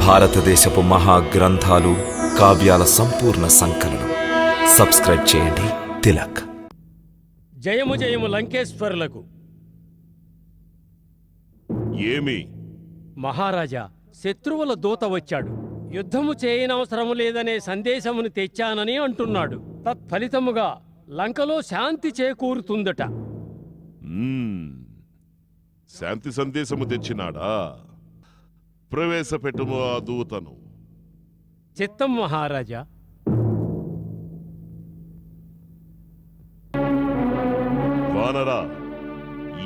భారతదేశపు మహాగ్రంథాలు కావ్యాల సంపూర్ణ సంకలనం. సబ్స్క్రైబ్ చేయండి. తిలక్. జయము జయము లంకేశ్వరులకు. ఏమి? మహారాజా శత్రువుల దూత వచ్చాడు. యుద్ధము చేయనవసరము లేదనే సందేశమును తెచ్చానని అంటున్నాడు. తత్ఫలితముగా లంకలో శాంతి చేకూరుతుందట. శాంతి సందేశము తెచ్చినాడా? ప్రవేశపెట్టుము ఆ దూతను. చిత్తం మహారాజా. వానరా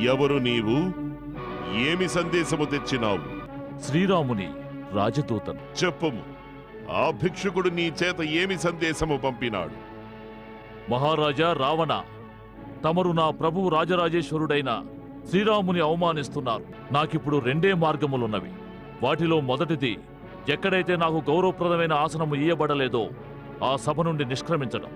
ఎవరు నీవు? ఏమి సందేశము తెచ్చినావు? శ్రీరాముని రాజదూతను. చెప్పుము. ఆ భిక్షుకుడు నీ చేత ఏమి సందేశము పంపినాడు? మహారాజా రావణ తమరు నా ప్రభువు రాజరాజేశ్వరుడైన శ్రీరాముని అవమానిస్తున్నారు. నాకిప్పుడు రెండే మార్గములున్నవి. వాటిలో మొదటిది ఎక్కడైతే నాకు గౌరవప్రదమైన ఆసనము ఇయ్యబడలేదో ఆ సభ నుండి నిష్క్రమించడం.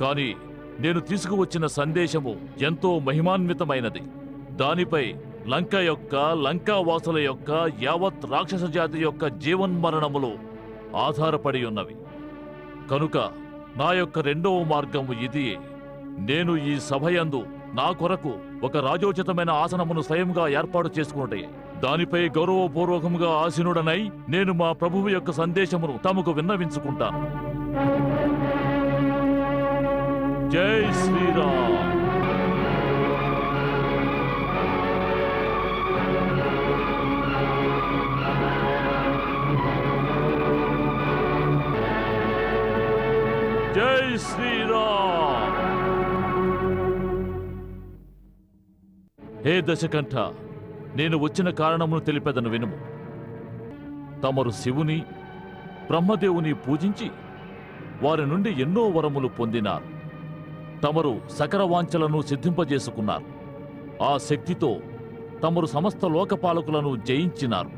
కానీ నేను తీసుకువచ్చిన సందేశము ఎంతో మహిమాన్వితమైనది. దానిపై లంక యొక్క లంకావాసుల యొక్క యావత్ రాక్షస జాతి యొక్క జీవన్మరణములు ఆధారపడి ఉన్నవి. కనుక నా యొక్క రెండవ మార్గము ఇది. నేను ఈ సభయందు నా కొరకు ఒక రాజోచితమైన ఆసనమును స్వయంగా ఏర్పాటు చేసుకున్నటే దానిపై గౌరవపూర్వకముగా ఆసీనుడనై నేను మా ప్రభువు యొక్క సందేశమును తమకు విన్నవించుకుంటాను. జై శ్రీరామ్. జై శ్రీరామ్. హే దశకంఠ నేను వచ్చిన కారణమును తెలిపేదను వినుము. తమరు శివుని బ్రహ్మదేవుని పూజించి వారి నుండి ఎన్నో వరములు పొందినారు. తమరు సకర వాంఛలను సిద్ధింపజేసుకున్నారు. ఆ శక్తితో తమరు సమస్త లోకపాలకులను జయించినారు.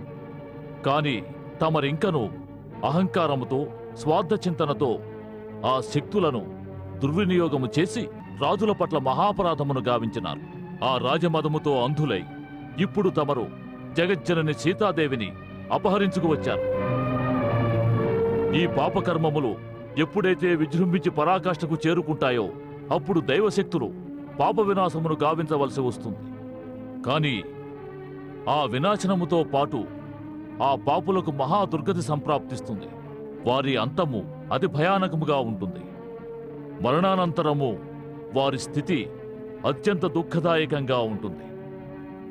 కాని తమరింకను అహంకారముతో స్వార్థ చింతనతో ఆ శక్తులను దుర్వినియోగము చేసి రాజుల పట్ల మహాపరాధమును గావించినారు. ఆ రాజమదముతో అంధులై ఇప్పుడు తమరు జగజ్జనని సీతాదేవిని అపహరించుకు వచ్చారు. ఈ పాపకర్మములు ఎప్పుడైతే విజృంభించి పరాకాష్ఠకు చేరుకుంటాయో అప్పుడు దైవశక్తులు పాప వినాశమును గావించవలసి వస్తుంది. కానీ ఆ వినాశనముతో పాటు ఆ పాపులకు మహా దుర్గతి సంప్రాప్తిస్తుంది. వారి అంతము అతి భయానకముగా ఉంటుంది. మరణానంతరము వారి స్థితి అత్యంత దుఃఖదాయకంగా ఉంటుంది.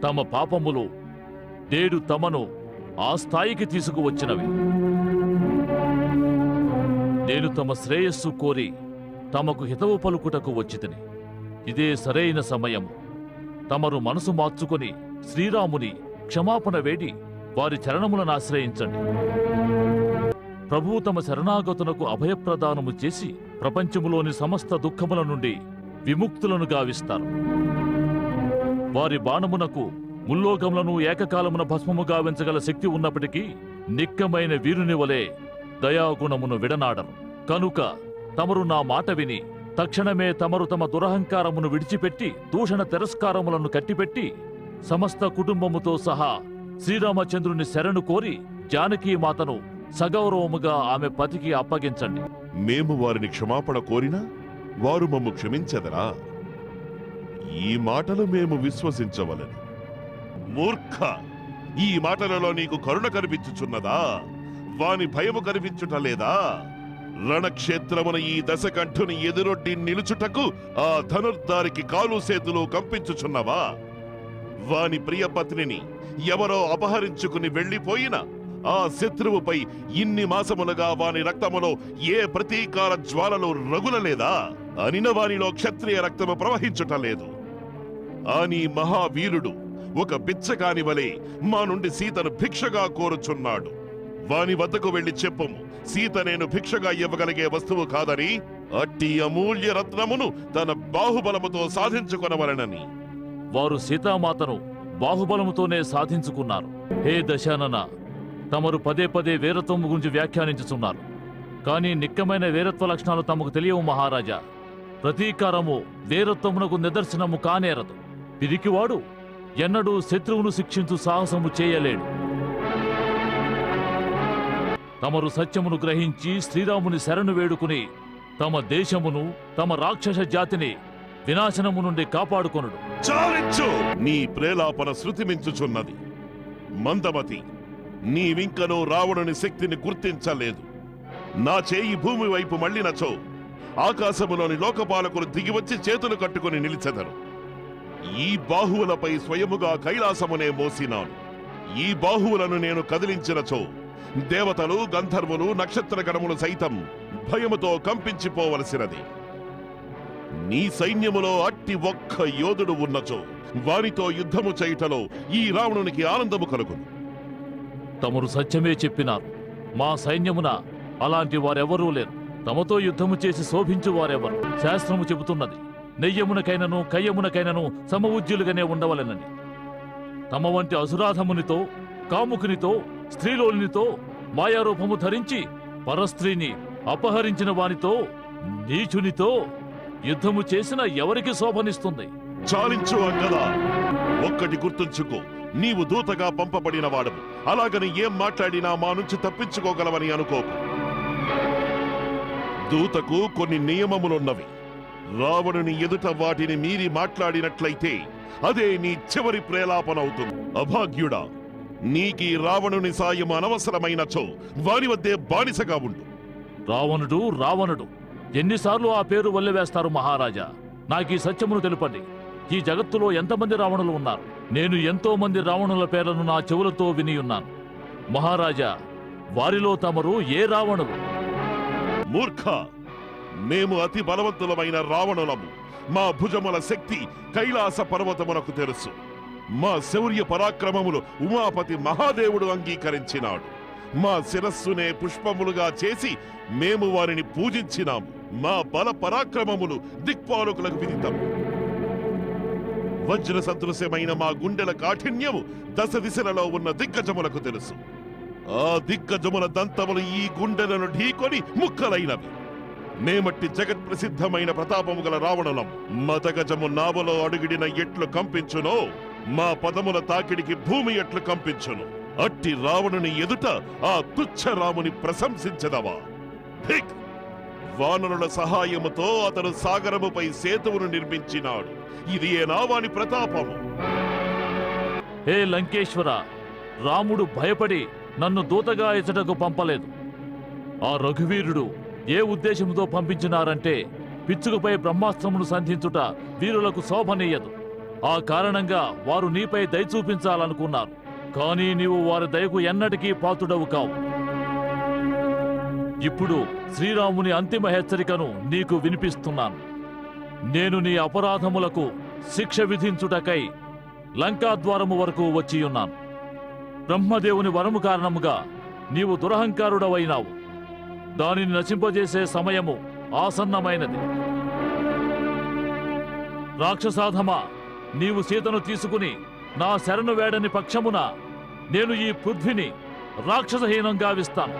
తమ పాపములు నేడు తమను ఆ స్థాయికి తీసుకువచ్చినవి. నేను తమ శ్రేయస్సు కోరి తమకు హితవు పలుకుటకు వచ్చితిని. ఇదే సరైన సమయం. తమరు మనసు మార్చుకొని శ్రీరాముని క్షమాపణ వేడి వారి చరణములను ఆశ్రయించండి. ప్రభువు తమ శరణాగతునకు అభయప్రదానము చేసి ప్రపంచములోని సమస్త దుఃఖముల నుండి విముక్తులను గావిస్తారు. వారి బాణమునకు ముల్లోకములను ఏకకాలమున భస్మము గావించగల శక్తి ఉన్నప్పటికీ నిక్కమైన వీరుని వలె దయాగుణమును విడనాడరు. కనుక తమరు నా మాట విని తక్షణమే తమరు తమ దురహంకారమును విడిచిపెట్టి దూషణ తిరస్కారములను కట్టిపెట్టి సమస్త కుటుంబముతో సహా శ్రీరామచంద్రుని శరణు కోరి జానకీ మాతను సగౌరవముగా ఆమె పతికి అప్పగించండి. మేము వారిని క్షమాపణ కోరినా వారు మమ్ము క్షమించదరా? ఈ మాటలు మేము విశ్వసించవలను. మూర్ఖ ఈ మాటలలో నీకు కరుణ కనిపించుచున్నదా? వాని భయము కనిపించుట లేదా? రణక్షేత్రమున ఈ దశకంఠుని ఎదురొడ్డి నిలుచుటకు ఆ ధనుర్ధారికి కాలు సేతులు కంపించుచున్నవా? వాని ప్రియపత్నిని ఎవరో అపహరించుకుని వెళ్ళిపోయిన ఆ శత్రువుపై ఇన్ని మాసములుగా వాని రక్తములో ఏ ప్రతీకార జ్వాలలు రగులలేదా? అనిన వానిలో క్షత్రియ రక్తము ప్రవహించుట లేదు. అని మహావీరుడు ఒక బిచ్చగాని వలె మా నుండి సీతను భిక్షగా కోరుచున్నాడు. వాని వద్దకు వెళ్ళి చెప్పము. సీత నేను భిక్షగా ఇవ్వగలిగే వస్తువు కాదని అట్టి అమూల్య రత్నమును తన బాహుబలముతో సాధించుకొనవలనని. వారు సీతామాతను బాహుబలముతోనే సాధించుకున్నారు. హే దశానన తమరు పదే పదే వీరత్వము గురించి వ్యాఖ్యానించుచున్నారు. కానీ నిక్కమైన వీరత్వ లక్షణాలు తమకు తెలియవు మహారాజా. ప్రతీకారము వీరత్వమునకు నిదర్శనము కానేరదు. పిరికివాడు. ఎన్నడూ శత్రువును శిక్షించు సాహసము చేయలేడు. తమరు సత్యమును గ్రహించి శ్రీరాముని శరణు వేడుకుని తమ దేశమును తమ రాక్షస జాతిని వినాశనము నుండి కాపాడుకొనుడు. చాలించు! నీ ప్రేలాపన శృతి మించుచున్నది మందమతి నీవింకనూ రావణుని శక్తిని గుర్తించలేదు. నా చేయి భూమి వైపు మళ్ళినచో ఆకాశములోని లోకపాలకులు దిగివచ్చి చేతులు కట్టుకుని నిలిచెదరు. ఈ బాహువులపై స్వయముగా కైలాసమునే మోసినాను. ఈ బాహువులను నేను కదిలించినచో దేవతలు గంధర్వులు నక్షత్రగణములు సైతం భయముతో కంపించిపోవలసినది. నీ సైన్యములో అట్టి ఒక్క యోధుడు ఉన్నచో వారితో యుద్ధము చేయుటలో ఈ రావణునికి ఆనందము కలుగును. తమరు సత్యమే చెప్పినారు. మా సైన్యమున అలాంటి వారెవరూ లేరు. తమతో యుద్ధము చేసి శోభించు వారెవరు. శాస్త్రము చెబుతున్నది. నెయ్యమునకైనను కయ్యమునకైనను సమవుజ్యులుగానే ఉండవలెనని. తమ వంటి అసురాధమునితో కాముకునితో స్త్రీలోనితో మాయారూపము ధరించి పరస్త్రీని అపహరించిన వానితో నీచునితో యుద్ధము చేసిన ఎవరికి శోభనిస్తుంది? చాలించు అంగదా. ఒక్కటి గుర్తుంచుకో నీవు దూతగా పంపబడిన వాడవు. అలాగని ఏం మాట్లాడినా మా నుంచి తప్పించుకోగలవని అనుకోకు. దూతకు కొన్ని నియమములున్నవి. రావణుని ఎదుట వాటిని మీరి మాట్లాడినట్లయితే అదే నీ చివరి ప్రేలాపనవుతుంది అభాగ్యుడా నీకీ రావణుని సాయం అనవసరమైనచో వాని వద్దే బానిసగా ఉండు. రావణుడు రావణుడు. ఎన్నిసార్లు ఆ పేరు వల్లెవేస్తారు మహారాజా? నాకీ సత్యమును తెలుపండి. ఈ జగత్తులో ఎంతమంది రావణులు ఉన్నారు? నేను ఎంతో మంది రావణుల పేర్లను నా చెవులతో విని ఉన్నాను. మహారాజా వారిలో తమరు ఏ రావణులు? మూర్ఖ మేము అతి బలవంతులమైన రావణులము. మా భుజముల శక్తి కైలాస పర్వతమునకు తెలుసు. మా శౌర్య పరాక్రమములు ఉమాపతి మహాదేవుడు అంగీకరించినాడు. మా శిరస్సునే పుష్పములుగా చేసి మేము వారిని పూజించినాము. మా బల పరాక్రమములు దిక్పాలకులకు విదితము. వజ్ర సదృశ్యమైన మా గుండెల కాఠిన్యము దశ దిశలలో ఉన్న దిగ్గజములకు తెలుసు. ఆ దిగ్గజముల దంతములు ఈ గుండెలను ఢీకొని ముక్కలైనవి. మేమట్టి జగత్ ప్రసిద్ధమైన ప్రతాపము గల రావణులం. మతగజము నావలో అడుగిడిన ఎట్లు కంపించునో మా పదముల తాకిడికి భూమి ఎట్లు కంపించును. అట్టి రావణుని ఎదుట ఆ తుచ్చ రాముని ప్రశంసించదవా? ధిక్! వానరుల సహాయముతో అతను సాగరముపై సేతువును నిర్మించినాడు. ఇది ఏ నావాని ప్రతాపము? హే లంకేశ్వర! రాముడు భయపడి నన్ను దూతగా ఇచ్చటకు పంపలేదు. ఆ రఘువీరుడు ఏ ఉద్దేశంతో పంపించినారంటే పిచ్చుకపై బ్రహ్మాస్త్రమును సంధించుట వీరులకు శోభనీయదు. ఆ కారణంగా వారు నీపై దయ చూపించాలనుకున్నారు. కానీ నీవు వారి దయకు ఎన్నటికీ పాతుడవు కావు. ఇప్పుడు శ్రీరాముని అంతిమ హెచ్చరికను నీకు వినిపిస్తున్నాను. నేను నీ అపరాధములకు శిక్ష విధించుటకై లంకాద్వారము వరకు వచ్చియున్నాను. బ్రహ్మదేవుని వరము కారణముగా నీవు దురహంకారుడవైనావు. దానిని నశింపజేసే సమయము ఆసన్నమైనది. రాక్షసాధమా నీవు సీతను తీసుకుని నా శరణు వేడని పక్షమున నేను ఈ పృథ్విని రాక్షసహీనం గావిస్తాను